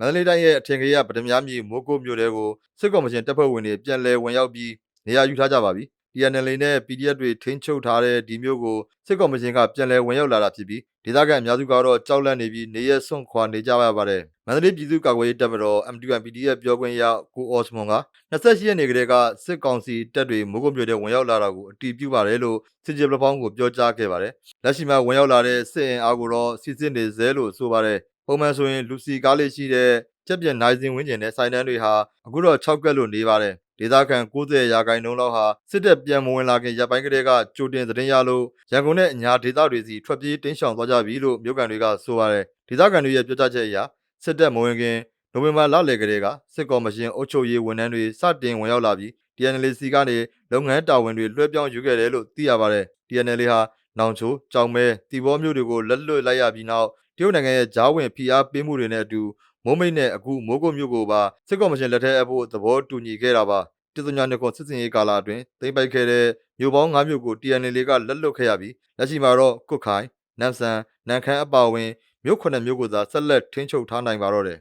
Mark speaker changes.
Speaker 1: မန္တလေးတိုင်းရဲ့အထင်ကရဗဒမြမြေမိုးကုတ်မြို့တဲကိုစစ်ကောင်မရှင်တပ်ဖွဲ့ဝင်တွေပြန်လည်ဝင်ရောက်ပြီးနေရာယူထားကြပါပြီ TNL နဲ့ PDF တွေထိန်းချုပ်ထားတဲ့ဒီမျိုးကိုစစ်ကောင်မရှင်ကပြန်လည်ဝင်ရောက်လာတာဖြစ်ပြီးဒေသခံအများစုကတော့ကြောက်လန့်နေပြီးနေရက်စွန့်ခွာနေကြရပါတယ်မန္တလေးပြည်သူ့ကာကွယ်ရေးတပ်မတော် M2M PDF ပြောခွင့်ရကိုအော်စမွန်က28ရက်နေ့ကတည်းကစစ်ကောင်စီတပ်တွေမိုးကုတ်မြို့ထဲဝင်ရောက်လာတာကိုအတည်ပြုပါတယ်လို့စစ်ကြေပလဖောင်းကိုပြောကြားခဲ့ပါတယ်လက်ရှိမှာဝင်ရောက်လာတဲ့စစ်အင်အားကိုတော့စစ်စစ်နေသေးလို့ဆိုပါတယ် ပုံမှန်ဆိုရင်လူစီကားလေးရှိတဲ့ကြက်ပြက်နိုင်စင်ဝင်းကျင်တဲ့ဆိုင်တန်းတွေဟာအခုတော့6ကက်လို့နေပါတယ်ဒေသခံ90ရာခိုင်နှုန်းလောက်ဟာစစ်တပ်ပြန်မဝင်လာခင်ရပ်ပိုင်းကတည်းကကြိုတင်သတင်းရလို့ရန်ကုန်နဲ့အညာဒေသတွေစီထွက်ပြေးတင်းရှောင်သွားကြပြီလို့မြို့ကန်တွေကဆိုပါတယ်ဒေသခံတွေရဲ့ပြောကြားချက်အရစစ်တပ်မဝင်ခင်နိုဝင်ဘာလလယ်ကတည်းကစစ်ကော်မရှင်အုပ်ချုပ်ရေးဝန်ထမ်းတွေစတင်ဝင်ရောက်လာပြီး TNLC ကနေလုပ်ငန်းတာဝန်တွေလွှဲပြောင်းယူခဲ့တယ်လို့သိရပါတယ် TNL ဟာ နောင်ချိုကြောင်မဲတီဘောမျိုးတွေကိုလက်လွတ်လိုက်ရပြီးနောက်တရုတ်နိုင်ငံရဲ့ဂျားဝင်ဖိအားပေးမှုတွေနဲ့အတူမိုးမိတ်နဲ့အခုမိုးကုတ်မျိုးကိုပါစစ်ကော်မရှင်လက်ထက်အပ်ဖို့သဘောတူညီခဲ့တာပါတိစညာနှစ်ခွန်စစ်စင်ရေးကာလအတွင်းသိမ့်ပိုက်ခဲ့တဲ့မြို့ပေါင်း၅မြို့ကို TNL ကလက်လွတ်ခဲ့ရပြီးလက်ရှိမှာတော့ကုတ်ခိုင်နမ်ဆန်နန်ခမ်းအပါအဝင်မြို့9မြို့ကိုသာဆက်လက်ထိန်းချုပ်ထားနိုင်ပါတော့တယ်